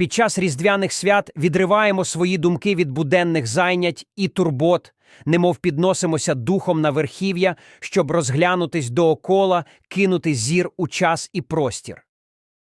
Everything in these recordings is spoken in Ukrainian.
Під час різдвяних свят відриваємо свої думки від буденних зайнять і турбот, немов підносимося духом на верхів'я, щоб розглянутись доокола, кинути зір у час і простір.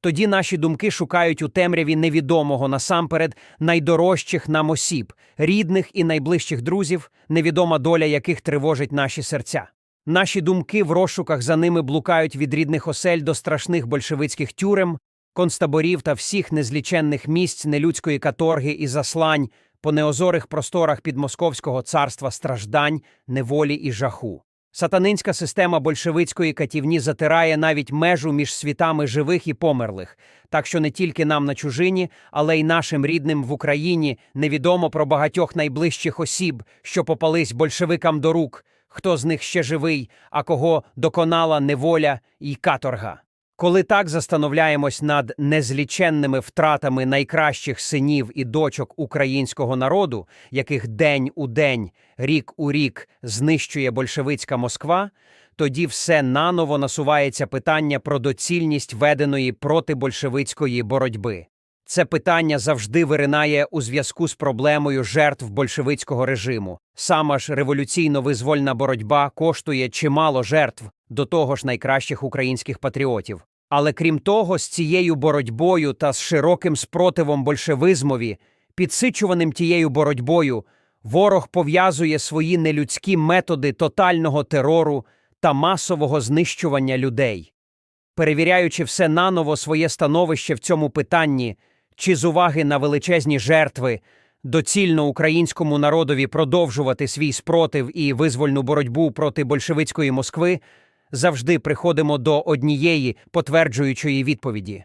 Тоді наші думки шукають у темряві невідомого насамперед найдорожчих нам осіб, рідних і найближчих друзів, невідома доля яких тривожить наші серця. Наші думки в розшуках за ними блукають від рідних осель до страшних большевицьких тюрем, концтаборів та всіх незліченних місць нелюдської каторги і заслань по неозорих просторах підмосковського царства страждань, неволі і жаху. Сатанинська система большевицької катівні затирає навіть межу між світами живих і померлих, так що не тільки нам на чужині, але й нашим рідним в Україні невідомо про багатьох найближчих осіб, що попались большевикам до рук, хто з них ще живий, а кого доконала неволя і каторга. Коли так застановляємось над незліченними втратами найкращих синів і дочок українського народу, яких день у день, рік у рік знищує большевицька Москва, тоді все наново насувається питання про доцільність веденої протибольшевицької боротьби. Це питання завжди виринає у зв'язку з проблемою жертв большевицького режиму. Сама ж революційно-визвольна боротьба коштує чимало жертв до того ж найкращих українських патріотів. Але крім того, з цією боротьбою та з широким спротивом большевизмові, підсичуваним тією боротьбою, ворог пов'язує свої нелюдські методи тотального терору та масового знищування людей. Перевіряючи все наново своє становище в цьому питанні, чи з уваги на величезні жертви, доцільно українському народові продовжувати свій спротив і визвольну боротьбу проти большевицької Москви, завжди приходимо до однієї потверджуючої відповіді.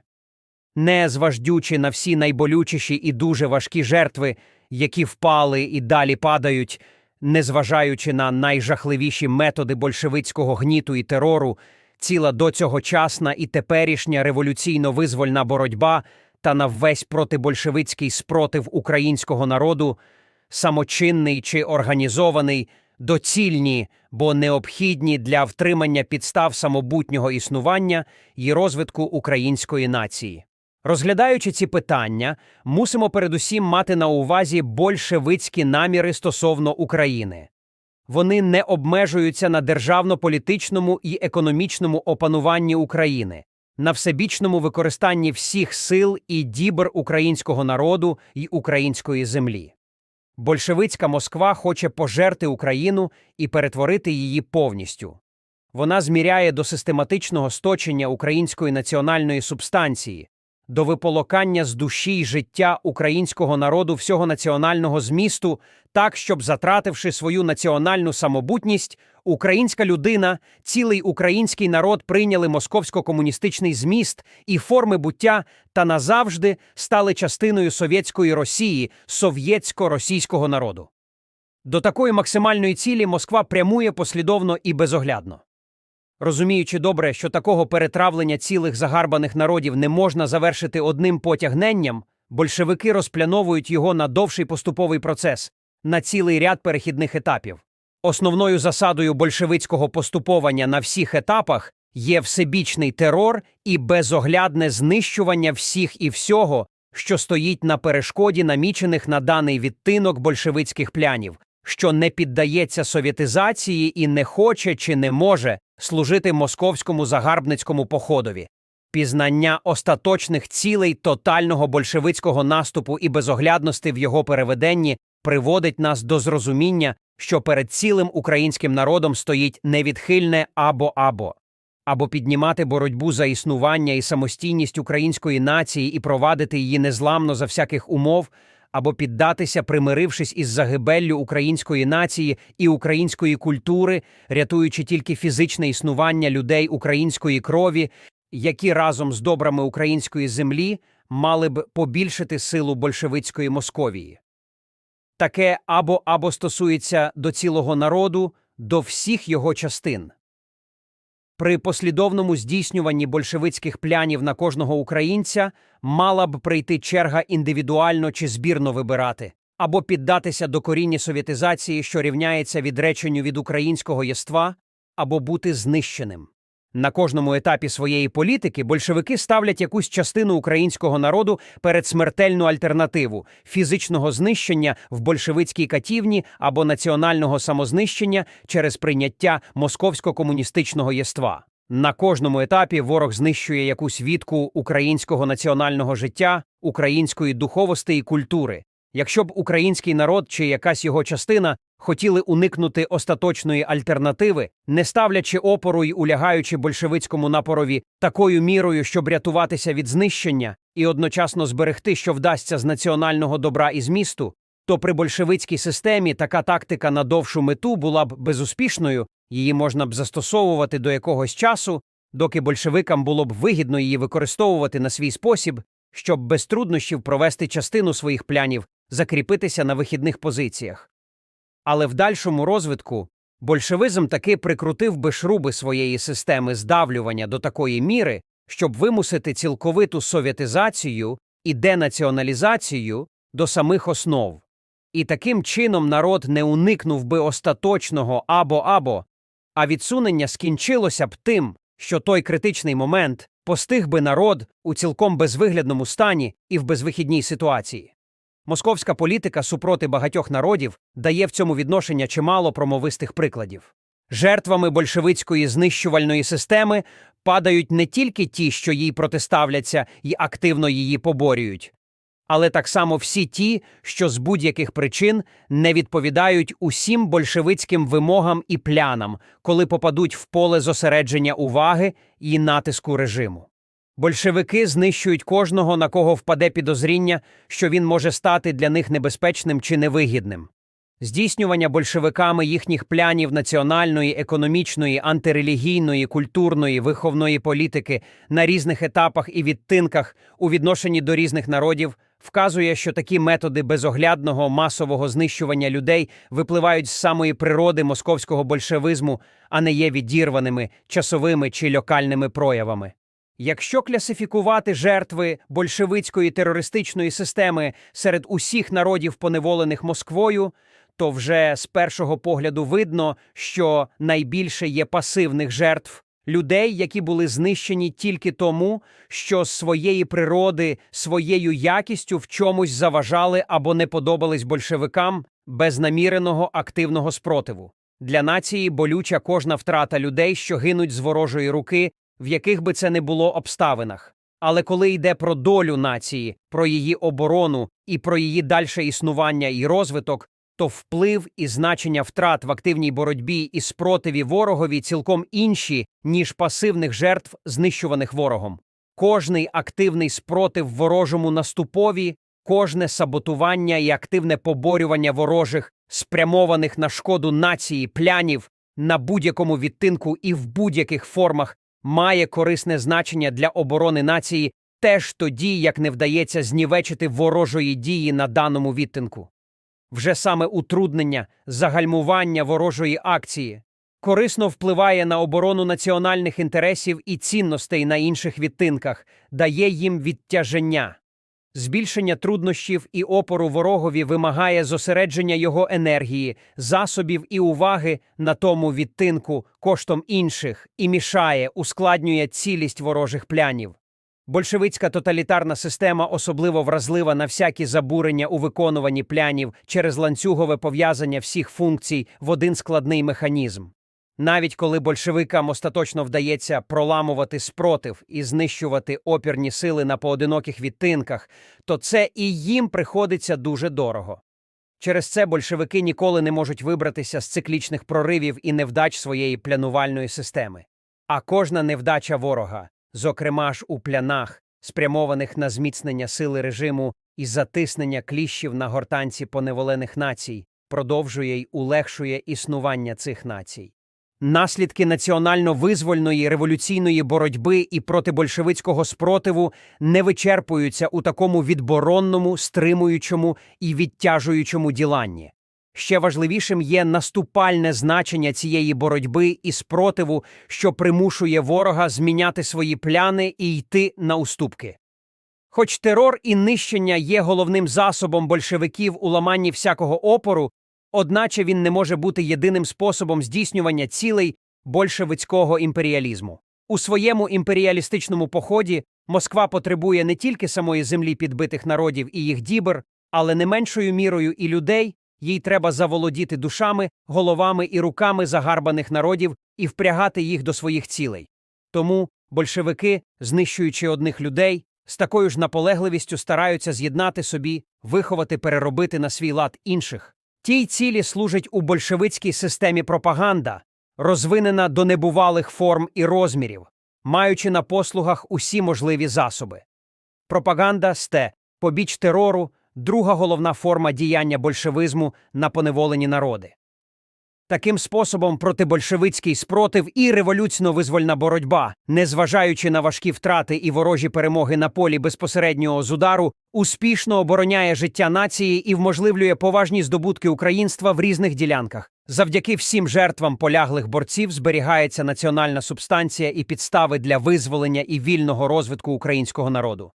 Не зваждючи на всі найболючіші і дуже важкі жертви, які впали і далі падають, незважаючи на найжахливіші методи большевицького гніту і терору, ціла доцьогочасна і теперішня революційно-визвольна боротьба та на весь протибольшевицький спротив українського народу, самочинний чи організований, доцільні, бо необхідні для втримання підстав самобутнього існування і розвитку української нації. Розглядаючи ці питання, мусимо передусім мати на увазі большевицькі наміри стосовно України. Вони не обмежуються на державно-політичному і економічному опануванні України, на всебічному використанні всіх сил і дібр українського народу і української землі. Большевицька Москва хоче пожерти Україну і перетворити її повністю. Вона зміряє до систематичного сточення української національної субстанції, до виполокання з душі й життя українського народу всього національного змісту, так, щоб, затративши свою національну самобутність, українська людина, цілий український народ прийняли московсько-комуністичний зміст і форми буття та назавжди стали частиною совєтської Росії, совєтсько-російського народу. До такої максимальної цілі Москва прямує послідовно і безоглядно. Розуміючи добре, що такого перетравлення цілих загарбаних народів не можна завершити одним потягненням, большевики розпляновують його на довший поступовий процес, на цілий ряд перехідних етапів. Основною засадою большевицького поступовання на всіх етапах є всебічний терор і безоглядне знищування всіх і всього, що стоїть на перешкоді намічених на даний відтинок большевицьких плянів, що не піддається совєтизації і не хоче чи не може служити московському загарбницькому походові. Пізнання остаточних цілей тотального большевицького наступу і безоглядності в його переведенні приводить нас до зрозуміння, що перед цілим українським народом стоїть невідхильне або або або піднімати боротьбу за існування і самостійність української нації і провадити її незламно за всяких умов, або піддатися, примирившись із загибеллю української нації і української культури, рятуючи тільки фізичне існування людей української крові, які разом з добрами української землі мали б побільшити силу большевицької Московії. Таке або або стосується до цілого народу, до всіх його частин. При послідовному здійснюванні большевицьких плянів на кожного українця мала б прийти черга індивідуально чи збірно вибирати, або піддатися докорінні совєтизації, що рівняється відреченню від українського єства, або бути знищеним. На кожному етапі своєї політики большевики ставлять якусь частину українського народу перед смертельну альтернативу фізичного знищення в большевицькій катівні або національного самознищення через прийняття московсько-комуністичного єства. На кожному етапі ворог знищує якусь відку українського національного життя, української духовості і культури. Якщо б український народ чи якась його частина хотіли уникнути остаточної альтернативи, не ставлячи опору й улягаючи большевицькому напорові такою мірою, щоб рятуватися від знищення і одночасно зберегти, що вдасться з національного добра і змісту, то при большевицькій системі така тактика на довшу мету була б безуспішною, її можна б застосовувати до якогось часу, доки большевикам було б вигідно її використовувати на свій спосіб, щоб без труднощів провести частину своїх планів, закріпитися на вихідних позиціях. Але в дальшому розвитку большевизм таки прикрутив би шруби своєї системи здавлювання до такої міри, щоб вимусити цілковиту совєтизацію і денаціоналізацію до самих основ. І таким чином народ не уникнув би остаточного або-або, а відсунення скінчилося б тим, що той критичний момент постиг би народ у цілком безвиглядному стані і в безвихідній ситуації. Московська політика супроти багатьох народів дає в цьому відношення чимало промовистих прикладів. Жертвами большевицької знищувальної системи падають не тільки ті, що їй протиставляться і активно її поборюють, але так само всі ті, що з будь-яких причин не відповідають усім большевицьким вимогам і плянам, коли попадуть в поле зосередження уваги і натиску режиму. Большевики знищують кожного, на кого впаде підозріння, що він може стати для них небезпечним чи невигідним. Здійснювання большевиками їхніх плянів національної, економічної, антирелігійної, культурної, виховної політики на різних етапах і відтинках у відношенні до різних народів вказує, що такі методи безоглядного масового знищування людей випливають з самої природи московського большевизму, а не є відірваними часовими чи локальними проявами. Якщо класифікувати жертви большевицької терористичної системи серед усіх народів, поневолених Москвою, то вже з першого погляду видно, що найбільше є пасивних жертв людей, які були знищені тільки тому, що з своєї природи, своєю якістю в чомусь заважали або не подобались большевикам без наміреного активного спротиву. Для нації болюча кожна втрата людей, що гинуть з ворожої руки, в яких би це не було обставинах. Але коли йде про долю нації, про її оборону і про її дальше існування і розвиток, то вплив і значення втрат в активній боротьбі і спротиві ворогові цілком інші, ніж пасивних жертв, знищуваних ворогом. Кожний активний спротив ворожому наступові, кожне саботування і активне поборювання ворожих, спрямованих на шкоду нації, плянів на будь-якому відтинку і в будь-яких формах має корисне значення для оборони нації теж тоді, як не вдається знівечити ворожої дії на даному відтинку. Вже саме утруднення, загальмування ворожої акції корисно впливає на оборону національних інтересів і цінностей на інших відтинках, дає їм відтяження. Збільшення труднощів і опору ворогові вимагає зосередження його енергії, засобів і уваги на тому відтинку коштом інших і мішає, ускладнює цілість ворожих плянів. Большевицька тоталітарна система особливо вразлива на всякі забурення у виконуванні плянів через ланцюгове пов'язання всіх функцій в один складний механізм. Навіть коли большевикам остаточно вдається проламувати спротив і знищувати опірні сили на поодиноких відтинках, то це і їм приходиться дуже дорого. Через це большевики ніколи не можуть вибратися з циклічних проривів і невдач своєї планувальної системи. А кожна невдача ворога, зокрема ж у плянах, спрямованих на зміцнення сили режиму і затиснення кліщів на гортанці поневолених націй, продовжує й улегшує існування цих націй. Наслідки національно-визвольної революційної боротьби і протибольшевицького спротиву не вичерпуються у такому відборонному, стримуючому і відтяжуючому діланні. Ще важливішим є наступальне значення цієї боротьби і спротиву, що примушує ворога зміняти свої пляни і йти на уступки. Хоч терор і нищення є головним засобом большевиків у ламанні всякого опору, одначе він не може бути єдиним способом здійснювання цілей большевицького імперіалізму. У своєму імперіалістичному поході Москва потребує не тільки самої землі підбитих народів і їх дібр, але не меншою мірою і людей, їй треба заволодіти душами, головами і руками загарбаних народів і впрягати їх до своїх цілей. Тому большевики, знищуючи одних людей, з такою ж наполегливістю стараються з'єднати собі, виховати, переробити на свій лад інших. Тій цілі служить у большевицькій системі пропаганда, розвинена до небувалих форм і розмірів, маючи на послугах усі можливі засоби. Пропаганда сте побіч терору, друга головна форма діяння большевизму на поневолені народи. Таким способом протибольшевицький спротив і революційно-визвольна боротьба, незважаючи на важкі втрати і ворожі перемоги на полі безпосереднього з удару, успішно обороняє життя нації і вможливлює поважні здобутки українства в різних ділянках. Завдяки всім жертвам поляглих борців зберігається національна субстанція і підстави для визволення і вільного розвитку українського народу.